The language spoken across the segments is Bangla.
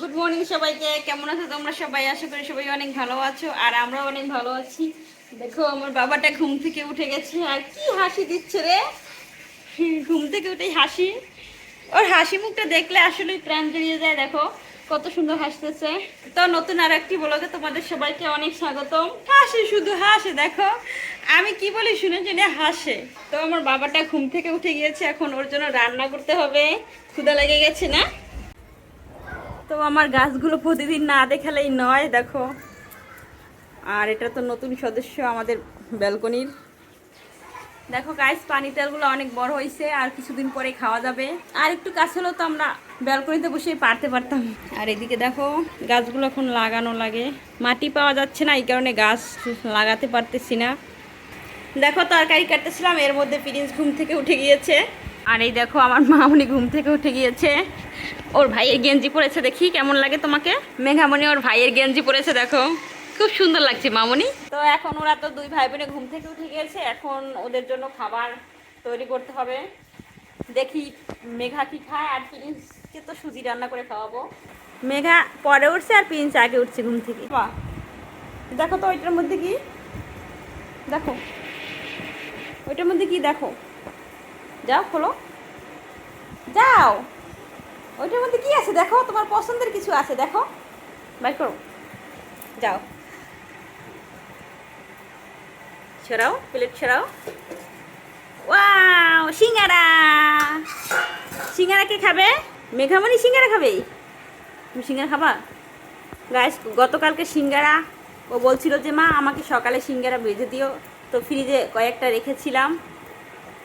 গুড মর্নিং সবাইকে। কেমন আছো তোমরা সবাই? আশা করি সবাই অনেক ভালো আছো, আর আমরাও অনেক ভালো আছি। দেখো, আমার বাবাটা ঘুম থেকে উঠে গেছে। আর কি হাসি দিচ্ছে রে? ঘুম থেকে উঠেই হাসি। ওর হাসি মুখটা দেখলে আসলেই প্রাণ জড়িয়ে যায়, দেখো। কত সুন্দর হাসতেছে। তো নতুন আর একটি ব্লগে তোমাদের সবাইকে অনেক স্বাগতম। হাসি শুধু হাসে, দেখো। আমি কি বলি, শুনে শুনে হাসে। তো আমার বাবাটা ঘুম থেকে উঠে গিয়েছে, এখন ওর জন্য রান্না করতে হবে। ক্ষুদা লেগে গেছে না? তো আমার গাছগুলো প্রতিদিন না দেখালেই নয়, দেখো। আর এটা তো নতুন সদস্য আমাদের ব্যালকনির। দেখো গাছ পানি তেলগুলো অনেক বড় হয়েছে আর কিছুদিন পরে খাওয়া যাবে। আর একটু কাজ হলেও তো আমরা ব্যালকনিতে বসে পারতে পারতাম। আর এদিকে দেখো, গাছগুলো এখন লাগানো লাগে। মাটি পাওয়া যাচ্ছে না, এই কারণে গাছ লাগাতে পারতেছি না। দেখো, তরকারি কাটতেছিলাম, এর মধ্যে প্রিন্স ঘুম থেকে উঠে গিয়েছে। আর এই দেখো, আমার মামনি ঘুম থেকে উঠে গিয়েছে। ওর ভাইয়ের গেঞ্জি পরেছে, দেখি কেমন লাগে তোমাকে? মেঘামণি, ওর ভাইয়ের গেঞ্জি পরেছে, দেখো। খুব সুন্দর লাগছে, মামনি। তো এখন ওরা তো দুই ভাই বোনে ঘুম থেকে উঠে গিয়েছে, এখন ওদের জন্য খাবার তৈরি করতে হবে। দেখি মেঘা কি খায়, আর প্রিন্সকে তো সুজি রান্না করে খাওয়াবো। মেঘা পরে উঠছে আর প্রিন্স আগে উঠছে ঘুম থেকে। দেখো তো, ওইটার মধ্যে কি? দেখো। ওইটার মধ্যে কি? দেখো। যাও, খোলো। যাও। ওইটার মধ্যে কি আছে? দেখো, তোমার পছন্দের কিছু আছে, দেখো। বাই করো। যাও। ছড়াও, প্লেট ছড়াও। ওয়াও, সিঙ্গারা। সিঙ্গারা কে খাবে? মেঘামণি সিঙ্গারা খাবে? তুমি সিঙ্গারা খাবা? গাইস গতকালকে সিঙ্গারা, ও বলছিল যে, মা, আমাকে সকালে সিঙ্গারা ভেজে দিও। তো ফ্রিজে কয়েকটা রেখেছিলাম।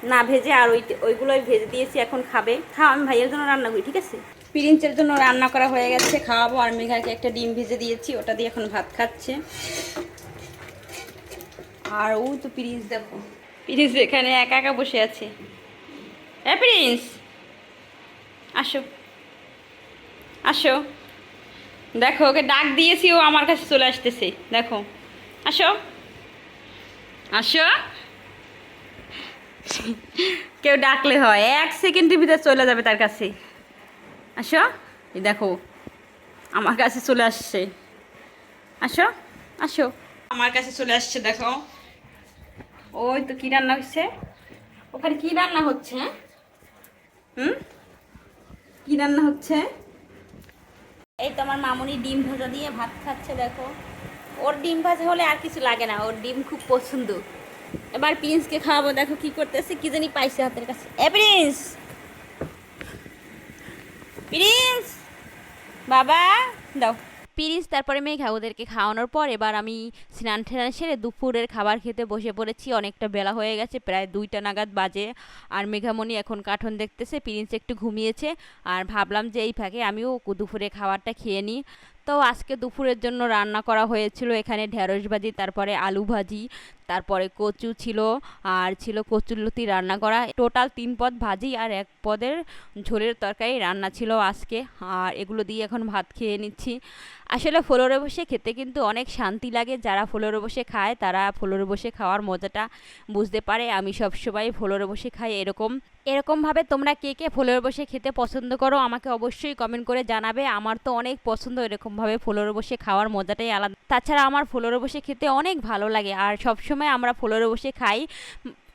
না ভেজে আর ওই ওইগুলোই ভেজে দিয়েছি, এখন খাবে। খাও, আমি ভাইয়ের জন্য রান্না করি, ঠিক আছে? প্রিন্সের জন্য রান্না করা হয়ে গেছে, খাওয়াবো। আর মেঘাকে একটা ডিম ভেজে দিয়েছি, ওটা দিয়ে এখন ভাত খাচ্ছে। আর ও তো প্রিন্স দেখো। প্রিন্স এখানে একা একা বসে আছে। হ্যাঁ প্রিন্স আসো। আসো। দেখো, ওকে ডাক দিয়েছি, ও আমার কাছে চলে আসতেছে। দেখো। আসো। আসো। কেউ ডাকলে হয়। এক সেকেন্ডের ভিতরে চলে যাবে তার কাছে। আসো। এই দেখো আমার কাছে চলে আসছে। আসো আসো। আমার কাছে চলে আসছে দেখো। ওই তো কি রান্না হচ্ছে? ওখানে কি রান্না হচ্ছে? হ্যাঁ? হুম? কি রান্না হচ্ছে? এই তো আমার মামুনি ডিম ভাজা দিয়ে ভাত খাচ্ছে দেখো। ওর ডিম ভাজা হলে আর কিছু লাগে না ওর ডিম খুব পছন্দ। এবার প্রিন্সকে খাওয়াবো, দেখো কি করতেছে, কি জানি পাইছে হাতের কাছে। এ প্রিন্স! প্রিন্স! বাবা, দাও। পিরিস তারপরে মেঘা ওদেরকে খাওয়ানোর পর এবার আমি স্নান টেনান সেরে দুপুরের খাবার খেতে বসে পড়েছি। অনেকটা বেলা হয়ে গেছে, প্রায় দুইটা নাগাদ বাজে। আর মেঘামণি এখন কার্টুন দেখতেছে, প্রিন্স একটু ঘুমিয়েছে। আর ভাবলাম যে এই ফাঁকে আমিও দুপুরে খাবারটা খেয়ে নিই। তো আজকে দুপুরের জন্য রান্না করা হয়েছিল। এখানে ঢেঁড়স ভাজি, তারপরে আলু ভাজি, তারপরে কচু ছিল, আর ছিল কচুরলতি রান্না করা। টোটাল তিন পদ ভাজি আর এক পদের ঝোলের তরকারি রান্না ছিল আজকে। আর এগুলো দিয়ে এখন ভাত খেয়ে নিচ্ছি। আসলে ফ্লোরে বসে খেতে কিন্তু অনেক শান্তি লাগে। যারা ফ্লোরে বসে খায়, তারা ফ্লোরে বসে খাওয়ার মজাটা বুঝতে পারে। আমি সবসময় ফ্লোরে বসে খাই এরকম। এরকমভাবে তোমরা কে কে ফ্লোরে বসে খেতে পছন্দ করো আমাকে অবশ্যই কমেন্ট করে জানাবে। আমার তো অনেক পছন্দ এরকমভাবে ফ্লোরে বসে খাওয়ার মজাটাই আলাদা। তাছাড়া আমার ফ্লোরে বসে খেতে অনেক ভালো লাগে। আর সবসময় আমরা ফ্লোরে বসে খাই।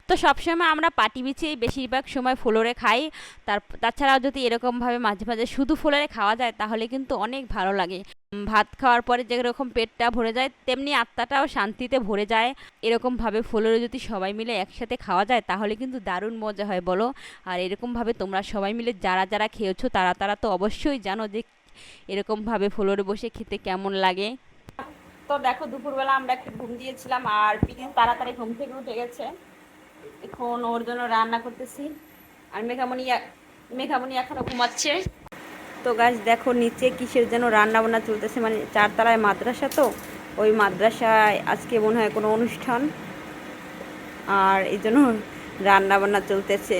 তো সবসময় আমরা পাটি বিছিয়ে বেশিরভাগ সময় ফ্লোরে খাই। তার, তাছাড়াও যদি এরকমভাবে মাঝে মাঝে শুধু ফ্লোরে খাওয়া যায়, তাহলে কিন্তু অনেক ভালো লাগে। ভাত খাওয়ার পরে যেরকম পেটটা ভরে যায়, তেমনি আত্মাটাও শান্তিতে ভরে যায়। এরকমভাবে ফ্লোরে যদি সবাই মিলে একসাথে খাওয়া যায়, তাহলে কিন্তু দারুণ মজা হয় বলো। আর এরকমভাবে তোমরা সবাই মিলে যারা যারা খেয়েছো, তারা তারা তো অবশ্যই জানো যে এরকমভাবে ফ্লোরে বসে খেতে কেমন লাগে। তো দেখো, দুপুরবেলা আমরা একটু ঘুম দিয়েছিলাম, আর প্রিন্স তাড়াতাড়ি ঘুম থেকে উঠে গেছে। এখন ওর জন্য রান্না করতেছি। আর মেঘামণি মেঘামণি এখনও ঘুমাচ্ছে। তো গাছ দেখো নিচে কিসের যেন রান্না বান্না চলতেছে? মানে চারতলায় মাদ্রাসা তো, ওই মাদ্রাসায় আজকে মনে হয় কোনো অনুষ্ঠান। আর এই জন্য রান্না বান্না চলতেছে।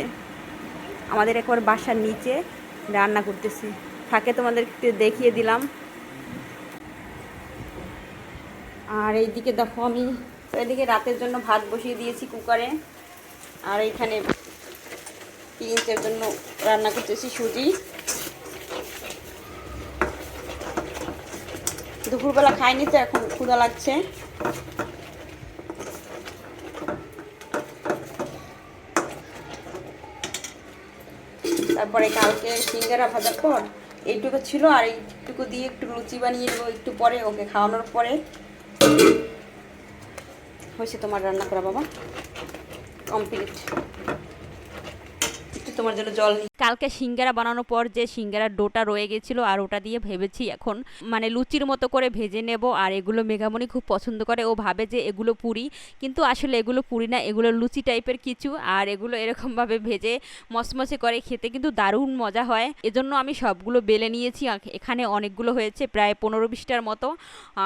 আমাদের একবার বাসার নিচে রান্না করতেছি। থাকে তোমাদের একটু দেখিয়ে দিলাম। আর এইদিকে দেখো আমি এদিকে রাতের জন্য ভাত বসিয়ে দিয়েছি কুকারে। আর এইখানে প্রিন্সের জন্য রান্না করতেছি সুজি। দুপুরবেলা খাইনি তো এখন ক্ষুধা লাগছে। তারপরে কালকে সিঙ্গারা ভাজার পর এইটুকু ছিল, আর এইটুকু দিয়ে একটু লুচি বানিয়ে নেব একটু পরে, ওকে খাওয়ানোর পরে। হয়েছে তোমার রান্না করা, বাবা? কমপ্লিট তোমার জন্য জল কালকে সিঙ্গারা বানানোর পর যে সিঙ্গারার ডোটা রয়ে গেছিল আর ওটা দিয়ে ভেবেছি এখন মানে লুচির মতো করে ভেজে নেব আর এগুলো মেঘামণি খুব পছন্দ করে। ও ভাবে যে এগুলো পুরি, কিন্তু আসলে এগুলো পুরি না, এগুলো লুচি টাইপের কিছু আর এগুলো এরকমভাবে ভেজে মসমসে করে খেতে কিন্তু দারুণ মজা হয়। এজন্য আমি সবগুলো বেলে নিয়েছি এখানে অনেকগুলো হয়েছে, প্রায় পনেরো বিশটার মতো।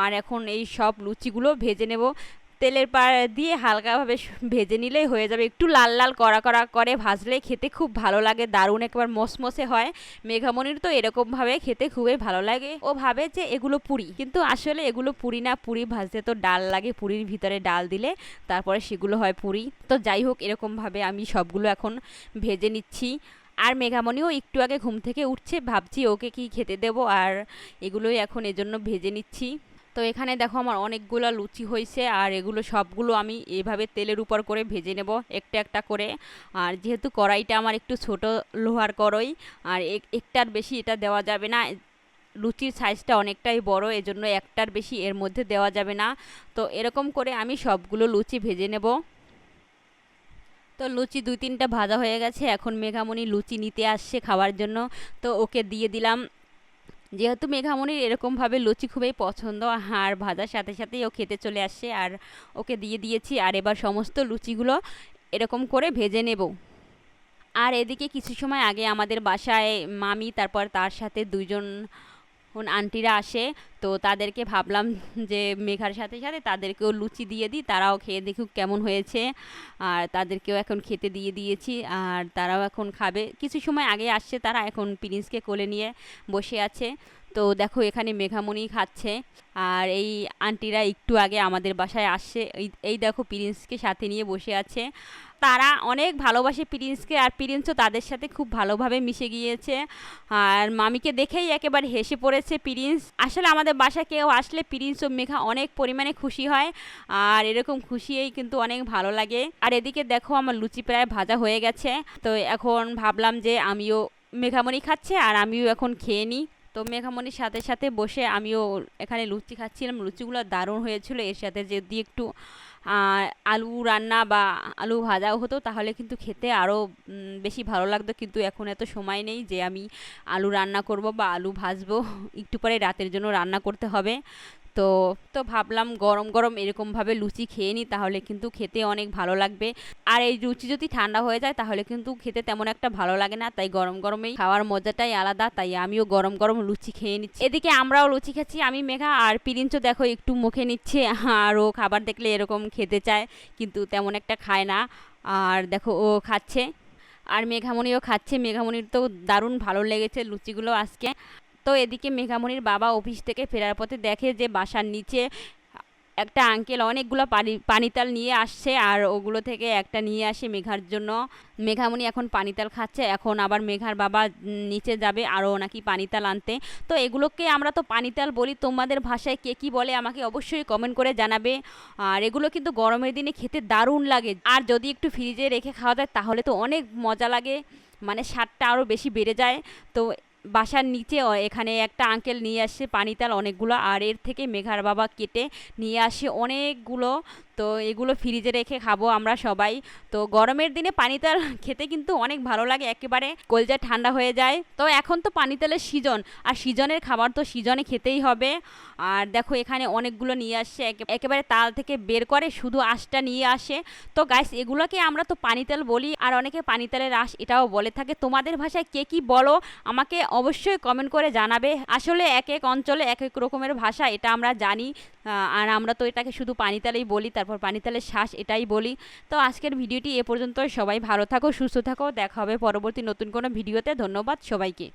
আর এখন এই সব লুচিগুলো ভেজে নেব। তেলের পা দিয়ে হালকাভাবে ভেজে নিলেই হয়ে যাবে। একটু লাল লাল কড়া কড়া করে ভাজলে খেতে খুব ভালো লাগে, দারুণ একবার মসমসে হয়। মেঘামণির তো এরকমভাবে খেতে খুবই ভালো লাগে। ও ভাবে যে এগুলো পুরি, কিন্তু আসলে এগুলো পুরি না, পুরি ভাজতে তো ডাল লাগে পুরির ভিতরে ডাল দিলে, তারপরে সেগুলো হয় পুরি। তো যাই হোক, এরকমভাবে আমি সবগুলো এখন ভেজে নিচ্ছি। আর মেঘামণিও একটু আগে ঘুম থেকে উঠছে, ভাবছি ওকে কি খেতে দেবো, আর এগুলোই এখন এজন্য ভেজে নিচ্ছি। তো এখানে দেখো আমার অনেকগুলো লুচি হয়েছে, আর এগুলো সবগুলো আমি এভাবে তেলের উপর করে ভেজে নেব একটা একটা করে। আর যেহেতু কড়াইটা আমার একটু ছোট লোহার কড়াই, আর এক- একটার বেশি এটা দেওয়া যাবে না। লুচির সাইজটা অনেকটাই বড়, এজন্য একটার বেশি এর মধ্যে দেওয়া যাবে না। তো এরকম করে আমি সবগুলো লুচি ভেজে নেব। তো লুচি দুই তিনটা ভাজা হয়ে গেছে, এখন মেঘামণি লুচি নিতে আসছে খাওয়ার জন্য। তো ওকে দিয়ে দিলাম। যেহেতু মেঘামণির এরকমভাবে লুচি খুবই পছন্দ, আর ভাজার সাথে সাথেই ও খেতে চলে আসছে আর ওকে দিয়ে দিয়েছি, আর এবার সমস্ত লুচিগুলো এরকম করে ভেজে নেব। আর এদিকে কিছু সময় আগে আমাদের বাসায় মামি, তারপর তার সাথে দুইজন আন্টিরা আসে, তো তাদেরকে ভাবলাম যে মেঘার সাথে সাথে তাদেরকেও লুচি দিয়ে দিই, তারাও খেয়ে দেখুক কেমন হয়েছে। আর তাদেরকেও এখন খেতে দিয়ে দিয়েছি, আর তারাও এখন খাবে। কিছু সময় আগে আসছে তারা, এখন প্রিন্সকে কোলে নিয়ে বসে আছে। তো দেখো এখানে মেঘামণি খাচ্ছে। আর এই আন্টিরা একটু আগে আমাদের বাসায় আসছে। এই দেখো প্রিন্সকে সাথে নিয়ে বসে আছে। তারা অনেক ভালোবাসে প্রিন্সকে আর প্রিন্সও তাদের সাথে খুব ভালোভাবে মিশে গিয়েছে। আর মামিকে দেখেই একেবারে হেসে পড়েছে প্রিন্স। আসলে আমাদের বাসায় কেউ আসলে প্রিন্স ও মেঘা অনেক পরিমাণে খুশি হয়। আর এরকম খুশিই কিন্তু অনেক ভালো লাগে। আর এদিকে দেখো আমার লুচি প্রায় ভাজা হয়ে গেছে। তো এখন ভাবলাম যে আমিও মেঘামণি খাচ্ছে আর আমিও এখন খেয়ে নিই। তো মেঘামণির সাথে সাথে বসে আমিও এখানে লুচি খাচ্ছিলাম। লুচিগুলো দারুণ হয়েছিল। এর সাথে যদি একটু আলু রান্না বা আলু ভাজাও হতো, তাহলে কিন্তু খেতে আরও বেশি ভালো লাগতো। কিন্তু এখন এত সময় নেই যে আমি আলু রান্না করব বা আলু ভাজবো। একটু পরে রাতের জন্য রান্না করতে হবে। তো তো ভাবলাম গরম গরম এরকমভাবে লুচি খেয়ে নিই, তাহলে কিন্তু খেতে অনেক ভালো লাগবে। আর এই লুচি যদি ঠান্ডা হয়ে যায়, তাহলে কিন্তু খেতে তেমন একটা ভালো লাগে না, তাই গরম গরমেই খাওয়ার মজাটাই আলাদা, তাই আমিও গরম গরম লুচি খেয়ে নিচ্ছি। এদিকে আমরাও লুচি খাচ্ছি আমি, মেঘা আর পিরিঞ্চও দেখো একটু মুখে নিচ্ছে, আর ও খাবার দেখলে এরকম খেতে চায়, কিন্তু তেমন একটা খায় না, আর দেখো ও খাচ্ছে। আর মেঘামণিও খাচ্ছে, মেঘামণির তো দারুণ ভালো লেগেছে লুচিগুলো আজকে। তো এদিকে মেঘামণির বাবা অফিস থেকে ফেরার পথে দেখে যে বাসার নিচে একটা আঙ্কেল অনেকগুলো পানি, পানিতাল নিয়ে আসছে আর ওগুলো থেকে একটা নিয়ে আসে মেঘার জন্য। মেঘামণি এখন পানিতাল খাচ্ছে, এখন আবার মেঘার বাবা নিচে যাবে আরও নাকি পানিতাল আনতে। তো এগুলোকে আমরা তো পানিতাল বলি, তোমাদের ভাষায় কে কী বলে আমাকে অবশ্যই কমেন্ট করে জানাবে। আর এগুলো কিন্তু গরমের দিনে খেতে দারুণ লাগে। আর যদি একটু ফ্রিজে রেখে খাওয়া যায় তাহলে তো অনেক মজা লাগে মানে স্বাদটা আরও বেশি বেড়ে যায়। তো বাসার নিচে এখানে একটা আঙ্কেল নিয়ে আসছে পানিতাল অনেকগুলো, আর এর থেকে মেঘার বাবা কেটে নিয়ে আসে অনেকগুলো। তো এগুলো ফ্রিজে রেখে খাব আমরা সবাই। তো গরমের দিনে পানিতাল খেতে কিন্তু অনেক ভালো লাগে, একেবারে কলজা ঠান্ডা হয়ে যায়। তো এখন তো পানিতালের সিজন আর সিজনের খাবার তো সিজনে খেতেই হবে। আর দেখো এখানে অনেকগুলো নিয়ে আসছে একে- একেবারে তাল থেকে বের করে, শুধু আঁশটা নিয়ে আসে। তো গাইস এগুলোকে আমরা তো পানিতাল বলি, আর অনেকে পানিতালের আঁশ এটাও বলে থাকে। তোমাদের ভাষায় কে কি বলো, আমাকে অবশ্যই কমেন্ট করে জানাবে। আসলে এক এক অঞ্চলে এক এক রকমের ভাষা, এটা আমরা জানি। আর আমরা তো এটাকে শুধু পানিতালেই বলি, তারপর পানিতালের শ্বাস এটাই বলি। তো আজকের ভিডিওটি এ পর্যন্ত সবাই ভালো থাকো, সুস্থ থাকো। দেখা হবে পরবর্তী নতুন কোনো ভিডিওতে। ধন্যবাদ সবাইকে।